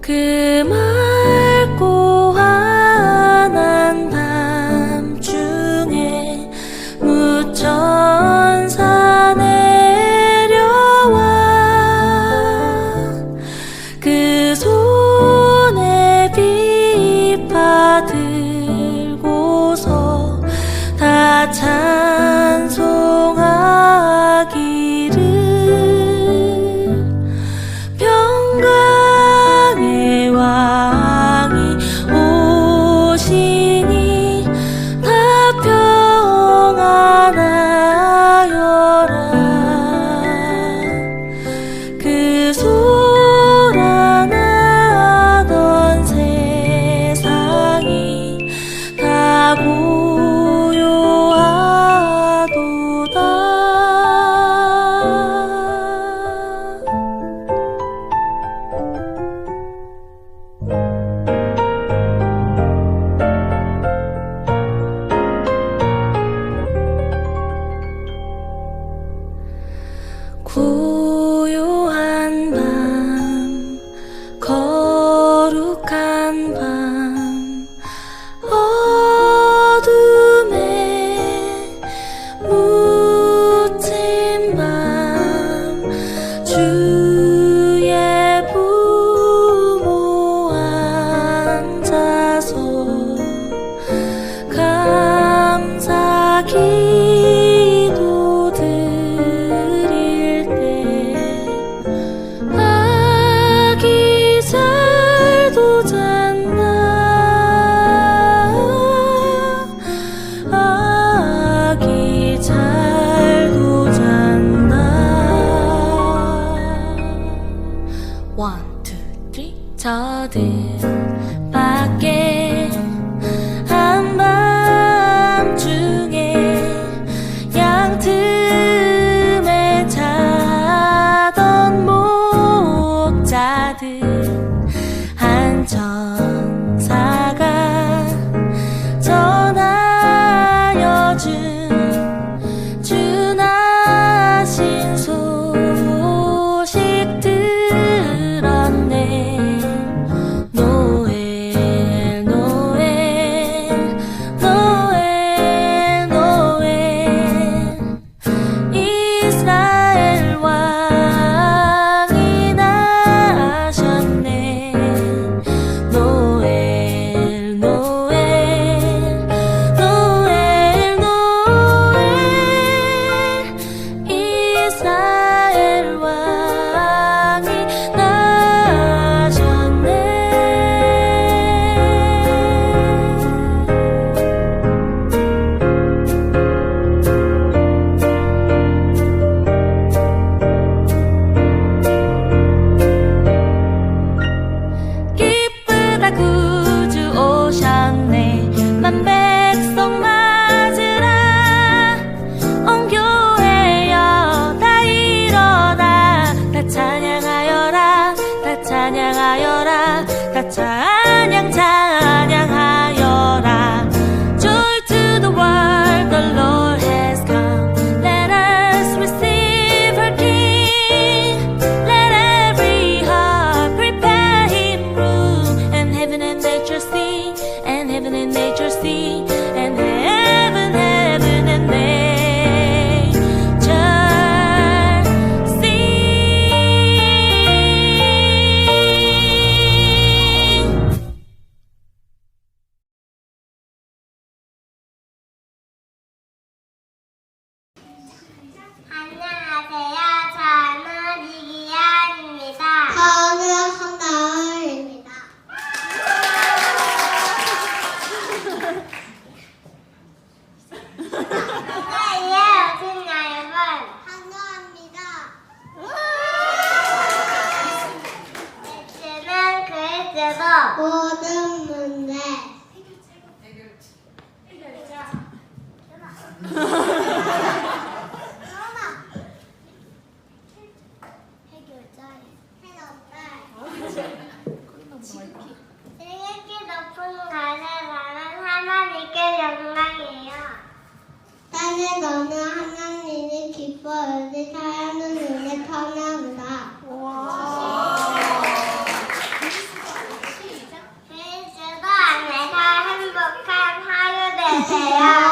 그 맑고 환한 밤중에 무천사 내려와 그 손에 비파 들고서 다찬 time. 하여라 다 찬 양 찬. 기뻐하지 사람은 눈에 편하구나. 그리스도 안에서 행복한 하루 되세요.